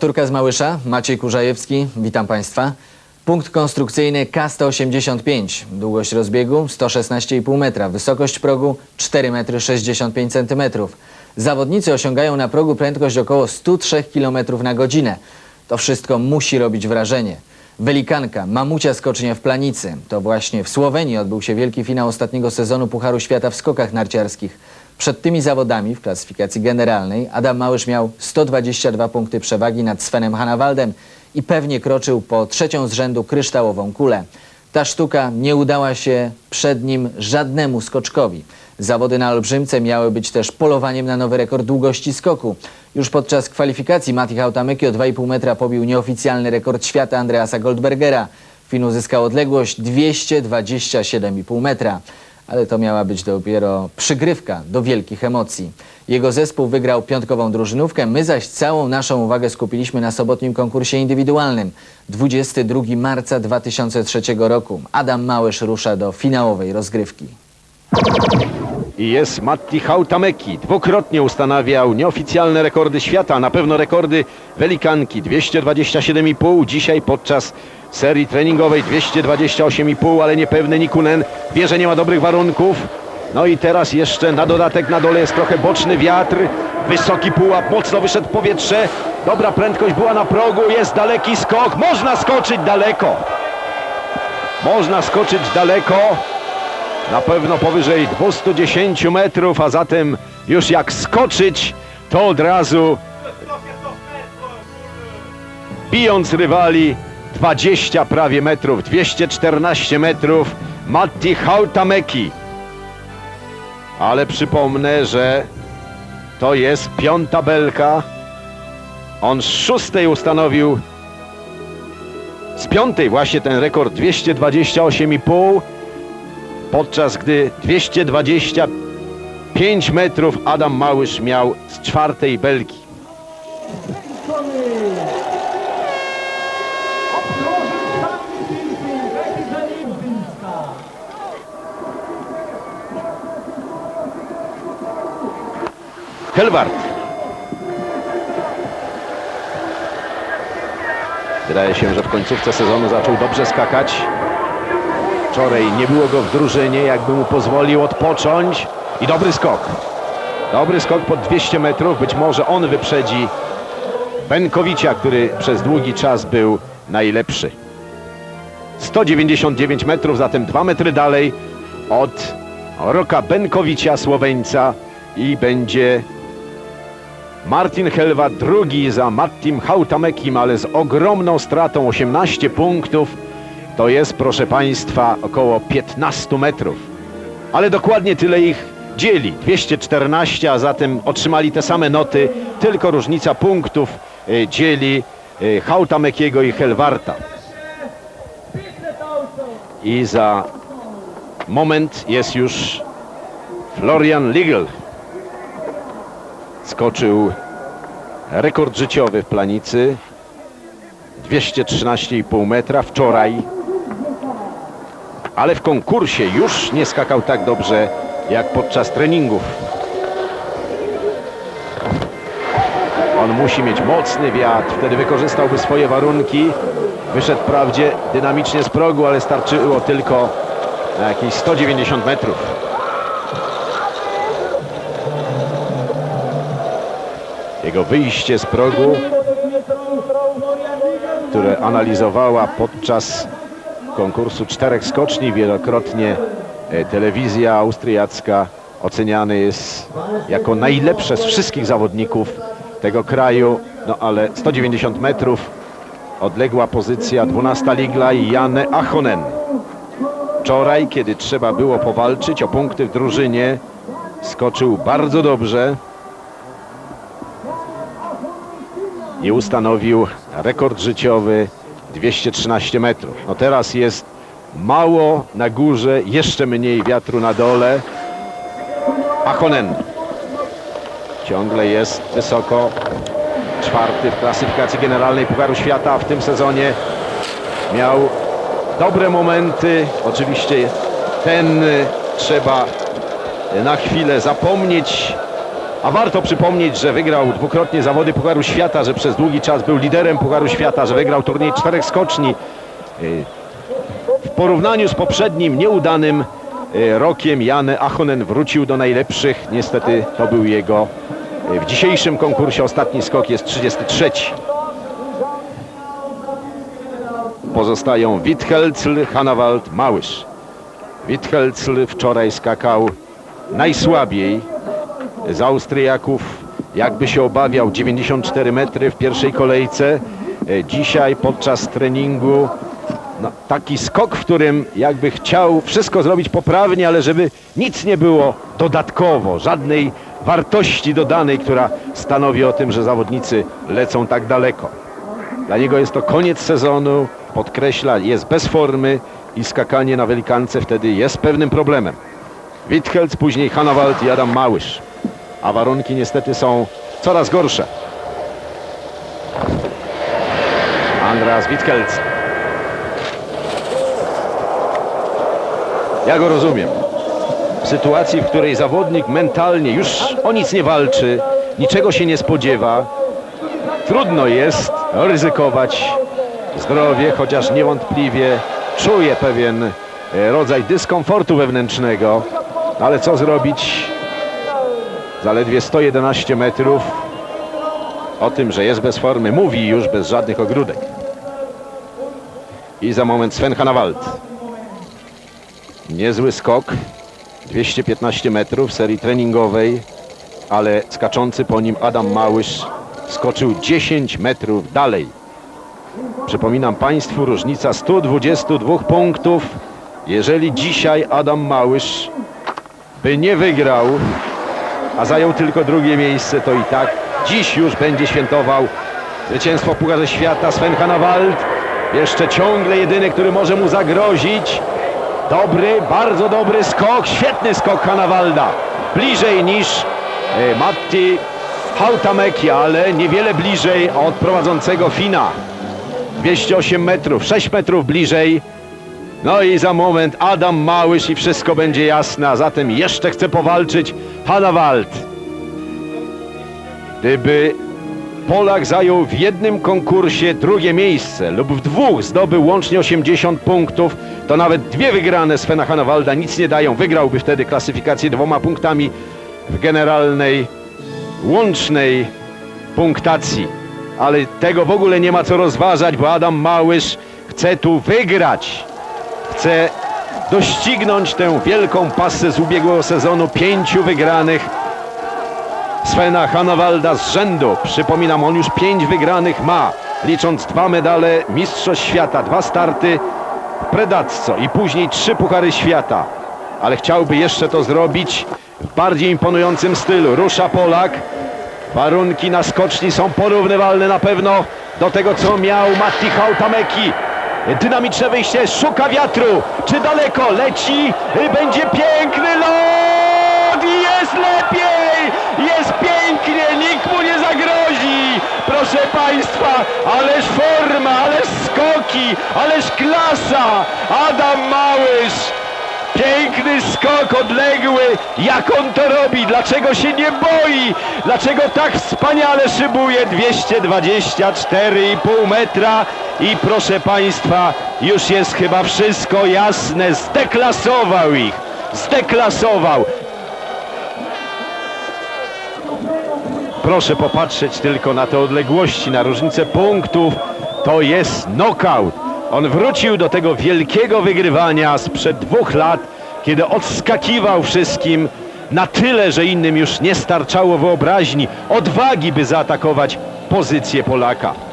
Powtórka z Małysza, Maciej Kurzajewski, witam Państwa. Punkt konstrukcyjny K185, długość rozbiegu 116,5 metra, wysokość progu 4 metry 65 centymetrów. Zawodnicy osiągają na progu prędkość około 103 km na godzinę. To wszystko musi robić wrażenie. Welikanka, mamucia skocznia w Planicy. To właśnie w Słowenii odbył się wielki finał ostatniego sezonu Pucharu Świata w skokach narciarskich. Przed tymi zawodami w klasyfikacji generalnej Adam Małysz miał 122 punkty przewagi nad Svenem Hanawaldem i pewnie kroczył po trzecią z rzędu kryształową kulę. Ta sztuka nie udała się przed nim żadnemu skoczkowi. Zawody na Olbrzymce miały być też polowaniem na nowy rekord długości skoku. Już podczas kwalifikacji Mati Hautameki o 2,5 metra pobił nieoficjalny rekord świata Andreasa Goldbergera. Fin uzyskał odległość 227,5 metra. Ale to miała być dopiero przygrywka do wielkich emocji. Jego zespół wygrał piątkową drużynówkę, my zaś całą naszą uwagę skupiliśmy na sobotnim konkursie indywidualnym. 22 marca 2003 roku. Adam Małysz rusza do finałowej rozgrywki. I jest Matti Hautameki. Dwukrotnie ustanawiał nieoficjalne rekordy świata, na pewno rekordy Welikanki 227,5. Dzisiaj podczas serii treningowej 228,5, ale niepewny Nikunen wie, że nie ma dobrych warunków. No i teraz jeszcze na dodatek na dole jest trochę boczny wiatr. Wysoki pułap, mocno wyszedł w powietrze. Dobra prędkość była na progu, jest daleki skok. Można skoczyć daleko. Można skoczyć daleko. Na pewno powyżej 210 metrów, a zatem już jak skoczyć, to od razu bijąc rywali 20 prawie metrów, 214 metrów Matti Hautameki. Ale przypomnę, że to jest piąta belka. On z szóstej ustanowił z piątej właśnie ten rekord 228,5 podczas gdy 225 metrów Adam Małysz miał z czwartej belki. Helwart. Wydaje się, że w końcówce sezonu zaczął dobrze skakać. Wczoraj nie było go w drużynie, jakby mu pozwolił odpocząć. I dobry skok. Dobry skok pod 200 metrów. Być może on wyprzedzi Benkowicia, który przez długi czas był najlepszy. 199 metrów, zatem 2 metry dalej od Roka Benkowicia, Słoweńca i będzie Martin Helwa drugi za Mattim Hautamekim, ale z ogromną stratą 18 punktów. To jest, proszę Państwa, około 15 metrów. Ale dokładnie tyle ich dzieli. 214, a zatem otrzymali te same noty. Tylko różnica punktów e, dzieli e, Hautamekiego i Helwarta. I za moment jest już Florian Ligel. Skoczył rekord życiowy w planicy. 213,5 metra wczoraj ale w konkursie już nie skakał tak dobrze jak podczas treningów. On musi mieć mocny wiatr, wtedy wykorzystałby swoje warunki. Wyszedł wprawdzie dynamicznie z progu, ale starczyło tylko na jakieś 190 metrów. Jego wyjście z progu, które analizowała podczas konkursu czterech skoczni. Wielokrotnie e, telewizja austriacka oceniany jest jako najlepsze z wszystkich zawodników tego kraju. No ale 190 metrów odległa pozycja 12 Ligla i Janne Achonen. Wczoraj, kiedy trzeba było powalczyć o punkty w drużynie, skoczył bardzo dobrze i ustanowił rekord życiowy 213 metrów. No teraz jest mało na górze, jeszcze mniej wiatru na dole. Achonen ciągle jest wysoko. Czwarty w klasyfikacji generalnej Pucharu Świata w tym sezonie. Miał dobre momenty. Oczywiście ten trzeba na chwilę zapomnieć. A warto przypomnieć, że wygrał dwukrotnie zawody Pucharu Świata, że przez długi czas był liderem Pucharu Świata, że wygrał turniej czterech skoczni. Y, W porównaniu z poprzednim nieudanym y, rokiem Jan Achonen wrócił do najlepszych. Niestety to był jego y, w dzisiejszym konkursie ostatni skok jest 33. Pozostają Withelcl, Hanawald, Małysz. Withelcl wczoraj skakał najsłabiej z Austriaków. Jakby się obawiał 94 metry w pierwszej kolejce. E, Dzisiaj podczas treningu no, taki skok, w którym jakby chciał wszystko zrobić poprawnie, ale żeby nic nie było dodatkowo, żadnej wartości dodanej, która stanowi o tym, że zawodnicy lecą tak daleko. Dla niego jest to koniec sezonu, podkreśla, jest bez formy i skakanie na Welikance wtedy jest pewnym problemem. Withelc, później Hanawald i Adam Małysz. A warunki niestety są coraz gorsze. Andreas Withelc. Ja go rozumiem. W sytuacji, w której zawodnik mentalnie już o nic nie walczy, niczego się nie spodziewa, trudno jest ryzykować zdrowie, chociaż niewątpliwie czuje pewien rodzaj dyskomfortu wewnętrznego. Ale co zrobić? Zaledwie 111 metrów. O tym, że jest bez formy, mówi już bez żadnych ogródek. I za moment Sven Hanawald. Niezły skok. 215 metrów serii treningowej, ale skaczący po nim Adam Małysz skoczył 10 metrów dalej. Przypominam Państwu, różnica 122 punktów. Jeżeli dzisiaj Adam Małysz by nie wygrał, a zajął tylko drugie miejsce, to i tak dziś już będzie świętował zwycięstwo w Pucharze Świata Sven Hanawald. Jeszcze ciągle jedyny, który może mu zagrozić. Dobry, bardzo dobry skok, świetny skok Hanawalda. Bliżej niż e, Matti Hautameki, ale niewiele bliżej od prowadzącego Fina. 208 metrów, 6 metrów bliżej. No i za moment Adam Małysz i wszystko będzie jasne, a zatem jeszcze chce powalczyć Hanawald. Gdyby Polak zajął w jednym konkursie drugie miejsce lub w dwóch zdobył łącznie 80 punktów, to nawet dwie wygrane Svena Hanawalda nic nie dają. Wygrałby wtedy klasyfikację dwoma punktami w generalnej, łącznej punktacji. Ale tego w ogóle nie ma co rozważać, bo Adam Małysz chce tu wygrać. Chce doścignąć tę wielką pasę z ubiegłego sezonu pięciu wygranych Svena Hanawalda z rzędu. Przypominam, on już pięć wygranych ma, licząc dwa medale Mistrzostw Świata, dwa starty Predacco i później trzy Puchary Świata. Ale chciałby jeszcze to zrobić w bardziej imponującym stylu. Rusza Polak. Warunki na skoczni są porównywalne na pewno do tego, co miał Matti Hautameki. Dynamiczne wyjście, szuka wiatru. Czy daleko leci? Będzie piękny lot! Jest lepiej! Jest pięknie, nikt mu nie zagrozi! Proszę Państwa, ależ forma, ależ skoki, ależ klasa! Adam Małysz! Piękny skok odległy. Jak on to robi? Dlaczego się nie boi? Dlaczego tak wspaniale szybuje? 224,5 metra. I proszę Państwa, już jest chyba wszystko jasne. Zdeklasował ich. Zdeklasował. Proszę popatrzeć tylko na te odległości, na różnicę punktów. To jest knockout. On wrócił do tego wielkiego wygrywania sprzed dwóch lat, kiedy odskakiwał wszystkim na tyle, że innym już nie starczało wyobraźni, odwagi, by zaatakować pozycję Polaka.